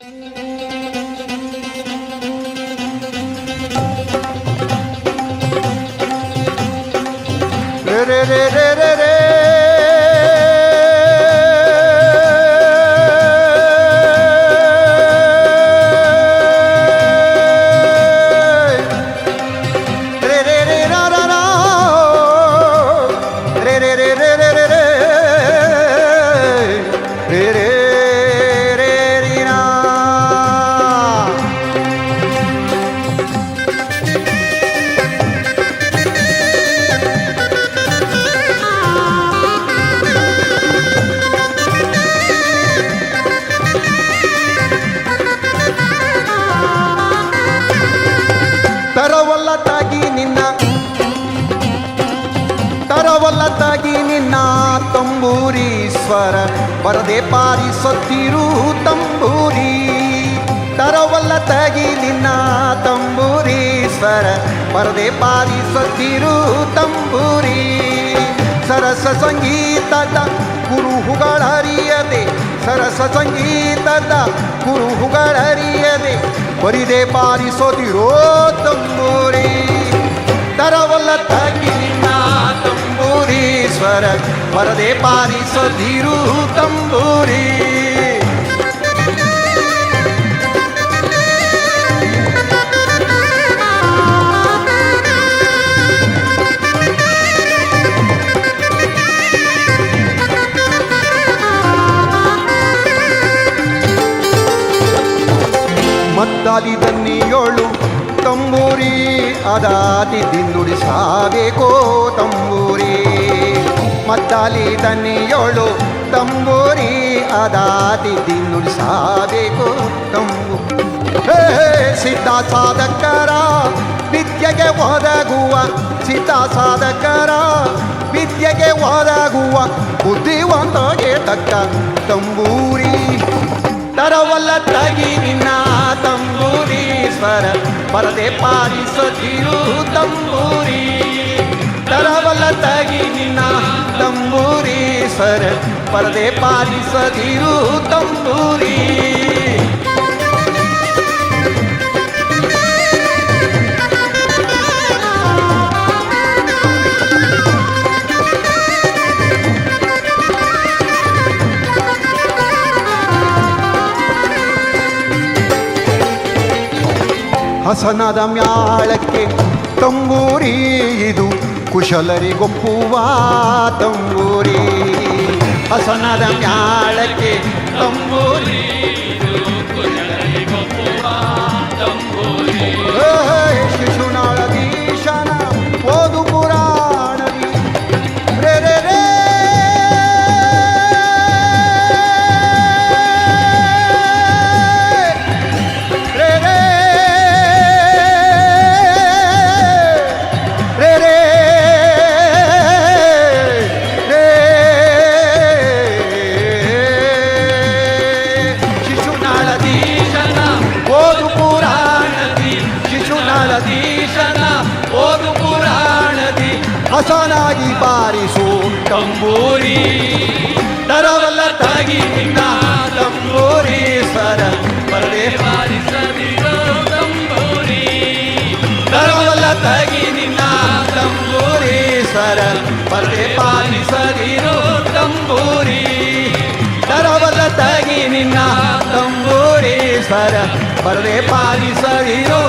re re re re ತರವಲ್ಲ ನಿನ್ನ ತಂಬೂರೀಶ್ವರ ಬರದೆ ಪಾರಿಸುತ್ತಿರು ತಂಬೂರಿ. ತರವಲ್ಲ ತಗಿ ನಿನ್ನ ತಂಬೂರೀಶ್ವರ ಬರದೆ ಪಾರಿಸುತ್ತಿರು ತಂಬೂರಿ. ಸರಸ ಸಂಗೀತದ ಕುರುಹುಗಳರಿಯದೆ, ಸರಸ ಸಂಗೀತದ ಕುರುಹುಗಳರಿಯದೆ ಬರಿದೆ ಪಾರಿಸೋದಿರೋ ತಂಬೂರಿ. ಸ್ವರ ಬರದೆ ಪಾರಿಸೋದಿರು ತಂಬೂರಿ. ಮದ್ದಾದಿ ದನ್ನಿಯೋಳು ತಂಬೂರಿ ಅದಾದಿ ದಿಂದುಡಿ ಸಾಬೇಕೋ ತಂಬೂರಿ. ಮದ್ದಾಲಿ ದನ್ನಿಯೋಳು ತಂಬೂರಿ ಅದಾದಿ ದಿನುಳಿಸಬೇಕು ಸಾಬೇಕೋ ತಂಬು. ಸಿದ್ಧ ಸಾಧಕರ, ವಿದ್ಯೆಗೆ ಒದಗುವ, ಸಿದ್ಧ ಸಾಧಕರ, ವಿದ್ಯೆಗೆ ಒದಗುವ ಬುದ್ಧಿವಂತಗೆ ತಕ್ಕ ತಂಬೂರಿ. ತರವಲ್ಲ ತಗಿ ನಿನ್ನ ತಂಬೂರಿ ಸ್ವರ ಪರದೆ ಪಾರಿಸದಿರು ತಂಬೂರಿ. ತರವಲ್ಲ ತಗಿ ನಿನ್ನ सर परदे सदी सधीरु तंबूरी हसनद म्याल के तंबूरी ಕುಶಲರಿಗೊಪ್ಪುವ ತಂಬೂರಿ ಹಸನದ ಮ್ಯಾಳಕ್ಕೆ ತಂಬೂರಿ ಹಸನಾಗಿ ಬಾರಿಸು ತಂಬೂರಿ ತರವಲ್ಲ ತಗಿ ನಿನ್ನ ತಂಬೂರಿ ಸರ ಬರದೆ ಬಾರಿಸದಿರೋ ತಂಬೂರಿ ತರವಲ್ಲ ತಗಿ ನಿನ್ನ ತಂಬೂರಿ ಸರ ಬರದೆ ಪಾಲಿಸದಿರು ತಂಬೂರಿ ತರವಲ್ಲ ತಗಿ ನಿನ್ನ ತಂಬೂರಿ ಸರ ಬರದೆ ಪಾಲಿಸದಿರು